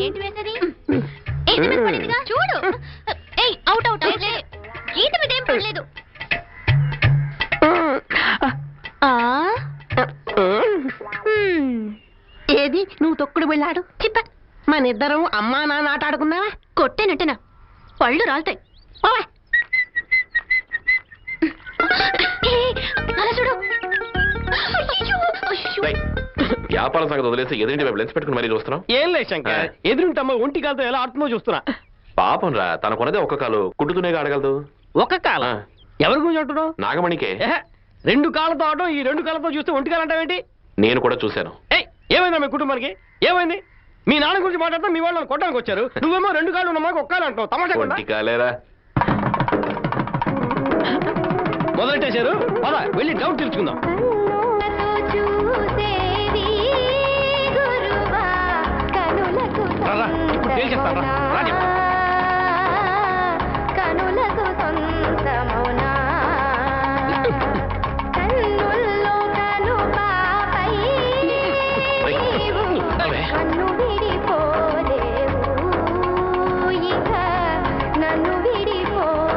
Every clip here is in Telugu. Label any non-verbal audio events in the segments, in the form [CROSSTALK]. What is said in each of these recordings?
ఏంటి వేసేది? చూడు. ఏయ్ అవుట్ అవుట్ మీద ఏం పడలేదు. ఏది? నువ్వు తొక్కుడు వెళ్ళాడు. చిప్ప. మన ఇద్దరం అమ్మా నాన్న ఆట ఆడుకుందావా కొట్టేనట్టనా పళ్ళు రాలుతాయి. వ్యాపారం సంగతి వదిలేసి ఎదురింటి వైపు లెన్స్ పెట్టుకుని మరీ చూస్తున్నాం ఏం లేదు శంకర్. ఎదురుంటమ్మ ఒంటి కాలతో ఎలా ఆడుతుందో చూస్తున్నా. పాపం రా తనకున్నదే ఒక్క కాలు. కుట్టుతూనే ఆడగలదు. ఒక కాల. ఎవరి గురించి అంటున్నావు? నాగమణికే. రెండు కాళ్ళతో ఆడటం ఈ రెండు కాళ్ళతో చూస్తే ఒంటి కాలు అంటావేంటి? నేను కూడా చూశాను. ఏమైందా మీ కుటుంబానికి? ఏమైంది? మీ నాన్న గురించి మాట్లాడితే మీ వాళ్ళు కొట్టడానికి వచ్చారు. [LAUGHS] నువ్వేమో రెండు కాళ్ళు ఉన్న మాకు ఒక్క కాలు అంటావు తమాషా ఒంటి కాలేరా? మొదలెట్టేశారు. పద వెళ్ళి డౌట్ తెలుసుకుందాం. తేల్చేస్తాను. కనులకు సొంతమౌనా కన్నుల్లో కనుపాపై నీవు అవే. కన్ను విడిపోలేవు ఇక నన్ను విడిపోలేవు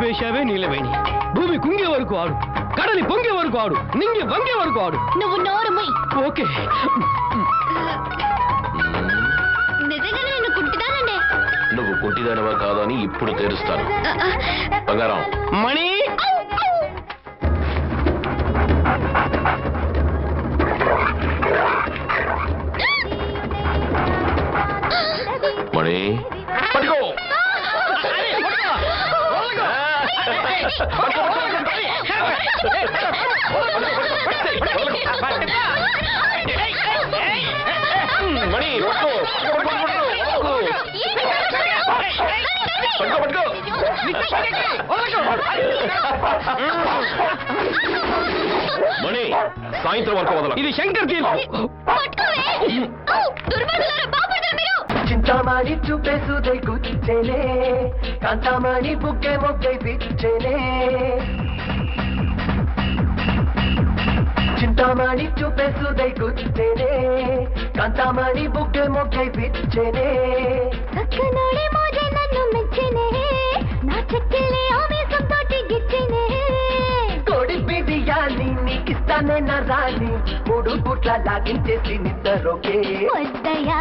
ఆపేశావే నీలవేణి. భూమి కుంగే వరకు ఆడు కడలి పొంగే వరకు ఆడు నింగి వంగే వరకు ఆడు. నువ్వు నోరు ముయ్. ఓకే. నిజంగానే నువ్వు కుంటిదానవా కాదా అని ఇప్పుడు తెరుస్తాను. బంగారం. మణి మణి పట్టుకో పట్టుకో, పట్టుకో, పట్టుకో. పట్టుకో, పట్టుకో. మణి సాయంత్రం వరకు వదల ఇది శంకర్ తీర్పు దుర్మార్గులారా బాగుపడతారు మీరు చింతామణి చూపేసుదై గుచ్చేనే కాంతామణి బుక్కే మొగ్గై పిచ్చేనే చింతామణి చూపేసుదై గుచ్చేనే కాంతామణి బుక్కే మొగ్గై పిచ్చేనే చక్కనోడే మోజే నన్ను మెచ్చినే నా చెక్కిలే ఆవేశం తోటి గిచ్చినే. కోడి బిడియాని నీకిస్తానే నా రాణి మూడు పుట్ల లాగించేసి నిద్రలోకే వద్దయా